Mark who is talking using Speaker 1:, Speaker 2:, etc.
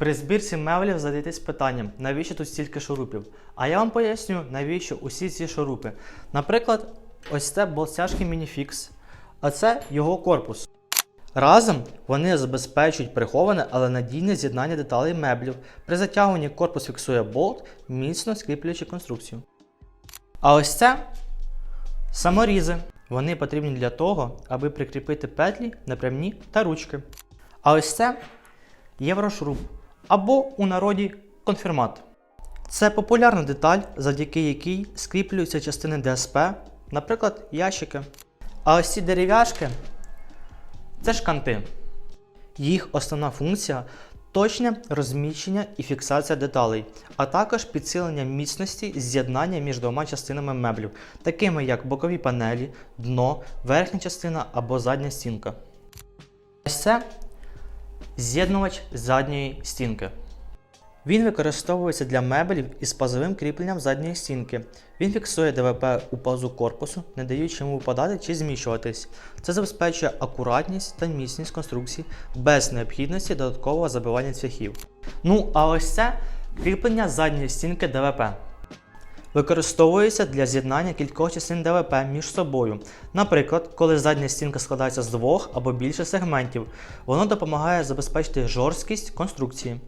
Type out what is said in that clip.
Speaker 1: При збірці меблів задаєтесь питанням, навіщо тут стільки шурупів? А я вам поясню, навіщо усі ці шурупи. Наприклад, ось це болтяжкий мініфікс, а це його корпус. Разом вони забезпечують приховане, але надійне з'єднання деталей меблів. При затягуванні корпус фіксує болт, міцно скріплюючи конструкцію. А ось це саморізи. Вони потрібні для того, аби прикріпити петлі, напрямні та ручки. А ось це єврошруб або у народі конфірмат. Це популярна деталь, завдяки якій скріплюються частини ДСП, наприклад, ящики. А ось ці дерев'яшки це шканти. Їх основна функція точне розміщення і фіксація деталей, а також підсилення міцності з'єднання між двома частинами меблів, такими як бокові панелі, дно, верхня частина або задня стінка. Ось це з'єднувач задньої стінки. Він використовується для меблів із пазовим кріпленням задньої стінки. Він фіксує ДВП у пазу корпусу, не даючи йому випадати чи зміщуватись. Це забезпечує акуратність та міцність конструкції без необхідності додаткового забивання цвяхів. Ну, а ось це кріплення задньої стінки ДВП. Використовується для з'єднання кількох частин ДВП між собою. Наприклад, коли задня стінка складається з двох або більше сегментів, воно допомагає забезпечити жорсткість конструкції.